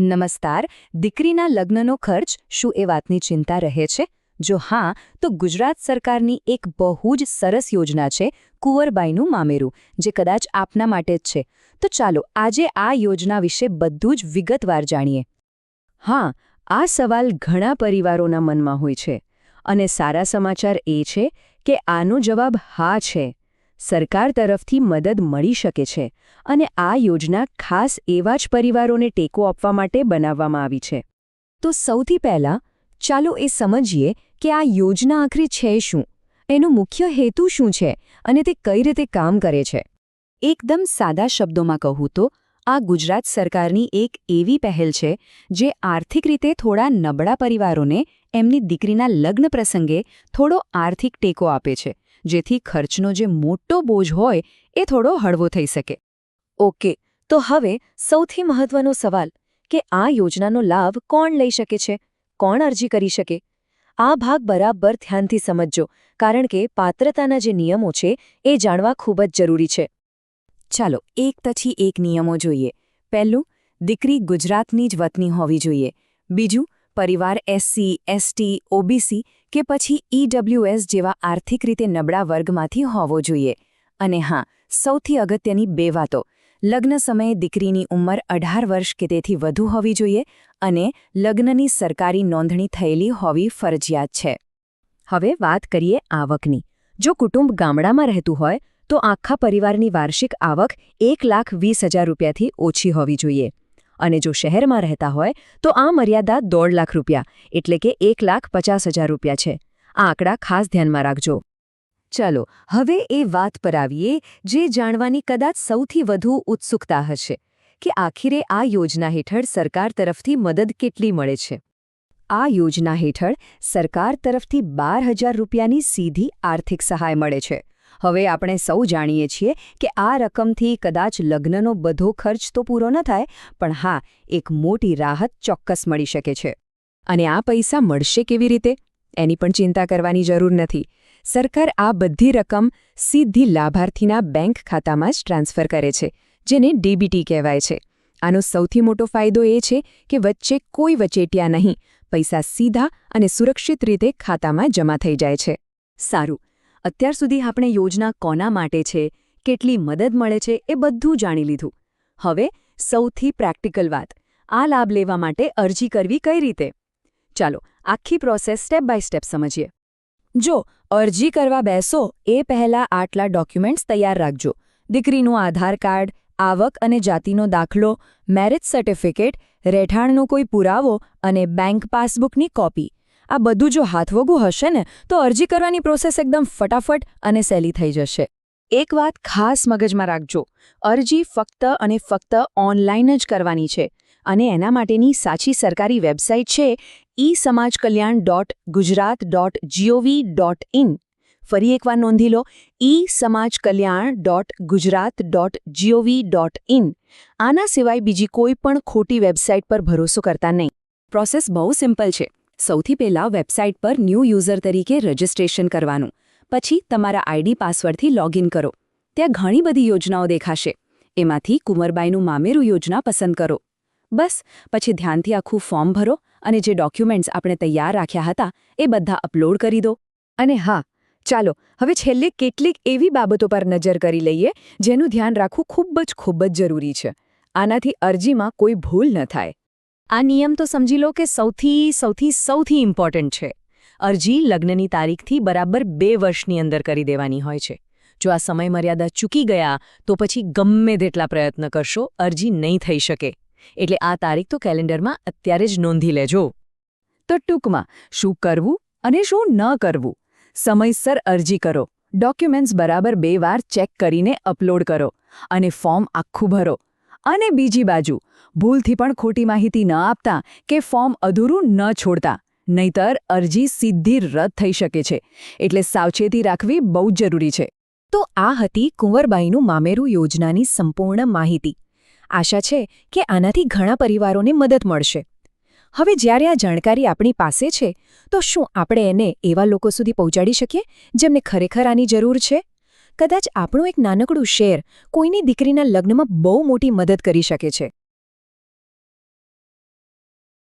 નમસ્કાર, દીકરીના લગ્નનો ખર્ચ શું એ વાતની ચિંતા રહે છે? જો હા, તો ગુજરાત સરકારની એક બહુ જ સરસ યોજના છે, કુંવરબાઈનું મામેરું, જે કદાચ આપના માટે જ છે. તો ચાલો આજે આ યોજના વિશે બધું જ વિગતવાર જાણીએ. હા, આ સવાલ ઘણા પરિવારોના મનમાં હોય છે. અને સારા સમાચાર એ છે કે આનો જવાબ હા છે. સરકાર તરફથી મદદ મળી શકે છે અને આ યોજના ખાસ એવા જ પરિવારોને ટેકો આપવા માટે બનાવવામાં આવી છે. તો સૌથી પહેલાં ચાલો એ સમજીએ કે આ યોજના આખરે છે શું? એનો મુખ્ય હેતુ શું છે અને તે કઈ રીતે કામ કરે છે? એકદમ સાદા શબ્દોમાં કહું તો, આ ગુજરાત સરકારની એક એવી પહેલ છે જે આર્થિક રીતે થોડા નબળા પરિવારોને એમની દીકરીના લગ્ન પ્રસંગે થોડો આર્થિક ટેકો આપે છે. જેથી ખર્ચનો જે મોટો બોજ હોય એ થોડો હળવો થઈ શકે. ઓકે, તો હવે સૌથી મહત્વનો સવાલ કે આ યોજનાનો લાભ કોણ લઈ શકે છે? કોણ અરજી કરી શકે? આ ભાગ બરાબર ધ્યાનથી સમજજો, કારણ કે પાત્રતાના જે નિયમો છે એ જાણવા ખૂબ જ જરૂરી છે. ચાલો, એક પછી એક નિયમો જોઈએ. પહેલું, દીકરી ગુજરાતની જ વતની હોવી જોઈએ. બીજું પરિવાર એસસી એસટી ઓબીસી કે પછી ઈડબ્લ્યુએસ જેવા આર્થિક રીતે નબળા વર્ગમાંથી હોવો જોઈએ. અને હા, સૌથી અગત્યની બે વાતો. લગ્ન સમયે દીકરીની ઉંમર અઢાર વર્ષ કે તેથી વધુ હોવી જોઈએ અને લગ્નની સરકારી નોંધણી થયેલી હોવી ફરજિયાત છે. હવે વાત કરીએ આવકની. જો કુટુંબ ગામડામાં રહેતું હોય, તો આખા પરિવારની વાર્ષિક આવક એક લાખ વીસ હજાર રૂપિયાથી ઓછી હોવી જોઈએ. અને જો શહેરમાં રહેતા હોય, તો આ મર્યાદા દોઢ લાખ રૂપિયા, એટલે કે એક લાખ પચાસ હજાર રૂપિયા છે. આ આંકડા ખાસ ધ્યાનમાં રાખજો. ચાલો, હવે એ વાત પર આવીએ, જે જાણવાની કદાચ સૌથી વધુ ઉત્સુકતા હશે, કે આખીરે આ યોજના હેઠળ સરકાર તરફથી મદદ કેટલી મળે છે. આ યોજના હેઠળ સરકાર તરફથી બાર હજાર રૂપિયાની સીધી આર્થિક સહાય મળે છે. હવે આપણે સૌ જાણીએ છીએ કે આ રકમથી કદાચ લગ્નનો બધો ખર્ચ તો પૂરો ન થાય, પણ હા, એક મોટી રાહત ચોક્કસ મળી શકે છે. અને આ પૈસા મળશે કેવી રીતે? એની પણ ચિંતા કરવાની જરૂર નથી. સરકાર આ બધી રકમ સીધી લાભાર્થીના બેંક ખાતામાં જ ટ્રાન્સફર કરે છે, જેને ડીબીટી કહેવાય છે. આનો સૌથી મોટો ફાયદો એ છે કે વચ્ચે કોઈ વચેટિયા નહીં, પૈસા સીધા અને સુરક્ષિત રીતે ખાતામાં જમા થઈ જાય છે. સારું અત્યાર સુધી આપણે યોજના કોના માટે છે, કેટલી મદદ મળે છે એ બધું જાણી લીધું. હવે સૌથી પ્રેક્ટિકલ વાત, આ લાભ લેવા માટે અરજી કરવી કઈ રીતે? ચાલો, આખી પ્રોસેસ સ્ટેપ બાય સ્ટેપ સમજીએ. જો અરજી કરવા બેસો, એ પહેલાં આટલા ડોક્યુમેન્ટ્સ તૈયાર રાખજો. દીકરીનું આધાર કાર્ડ, આવક અને જાતિનો દાખલો, મેરેજ સર્ટિફિકેટ, રહેઠાણનો કોઈ પુરાવો અને બેંક પાસબુકની કોપી. આ બધું જો હાથવગું હશે ને, તો અરજી કરવાની પ્રોસેસ એકદમ ફટાફટ અને સહેલી થઈ જશે. એક વાત ખાસ મગજમાં રાખજો. અરજી ફક્ત અને ફક્ત ઓનલાઈન જ કરવાની છે. અને એના માટેની સાચી સરકારી વેબસાઇટ છે e Samaj Kalyan dot Gujarat dot G O V dot in ફરી એકવાર નોંધી લો e Samaj Kalyan dot Gujarat dot G O V dot in આના સિવાય બીજી કોઈ પણ ખોટી વેબસાઇટ પર ભરોસો કરતા નહીં. પ્રોસેસ બહુ સિમ્પલ છે. સૌથી પહેલાં વેબસાઇટ પર ન્યૂ યુઝર તરીકે રજિસ્ટ્રેશન કરવાનું. પછી તમારા આઈડી પાસવર્ડથી લોગિન કરો. ત્યાં ઘણી બધી યોજનાઓ દેખાશે. એમાંથી કુંવરબાઈનું મામેરું યોજના પસંદ કરો. બસ, પછી ધ્યાનથી આખું ફોર્મ ભરો અને જે ડોક્યુમેન્ટ્સ આપણે તૈયાર રાખ્યા હતા એ બધા અપલોડ કરી દો. અને હા, ચાલો, હવે છેલ્લે કેટલીક એવી બાબતો પર નજર કરી લઈએ જેનું ધ્યાન રાખવું ખૂબ જ ખૂબ જ જરૂરી છે. આનાથી અરજીમાં કોઈ ભૂલ ન થાય. આ નિયમ તો સમજી લો કે સૌથી સૌથી સૌથી ઇમ્પોર્ટન્ટ છે. અરજી લગ્નની તારીખથી બરાબર બે વર્ષની અંદર કરી દેવાની હોય છે. જો આ સમય મર્યાદા ચૂકી ગયા, તો પછી ગમે તેટલા પ્રયત્ન કરશો, અરજી નહીં થઈ શકે. એટલે આ તારીખ તો કેલેન્ડરમાં અત્યારે જ નોંધી લેજો. તો ટૂંકમાં, શું કરવું અને શું ન કરવું? સમયસર અરજી કરો. ડોક્યુમેન્ટ્સ બરાબર બે વાર ચેક કરીને અપલોડ કરો. અને ફોર્મ આખું ભરો. અને બીજી બાજુ, ભૂલથી પણ ખોટી માહિતી ન આપતા કે ફોર્મ અધૂરું ન છોડતા, નહીતર અરજી સીધી રદ થઈ શકે છે, એટલે સાવચેતી રાખવી બહુ જરૂરી છે. તો આ હતી કુંવરબાઈનું મામેરું યોજનાની સંપૂર્ણ માહિતી. આશા છે કે આનાથી ઘણા પરિવારોને મદદ મળશે. હવે જ્યારે આ જાણકારી આપણી પાસે છે, તો શું આપણે એને એવા લોકો સુધી પહોંચાડી શકીએ, જેમને ખરેખર આની જરૂર છે? કદાચ આપણું એક નાનકડું શેર કોઈની દીકરીના લગ્નમાં બહુ મોટી મદદ કરી શકે છે.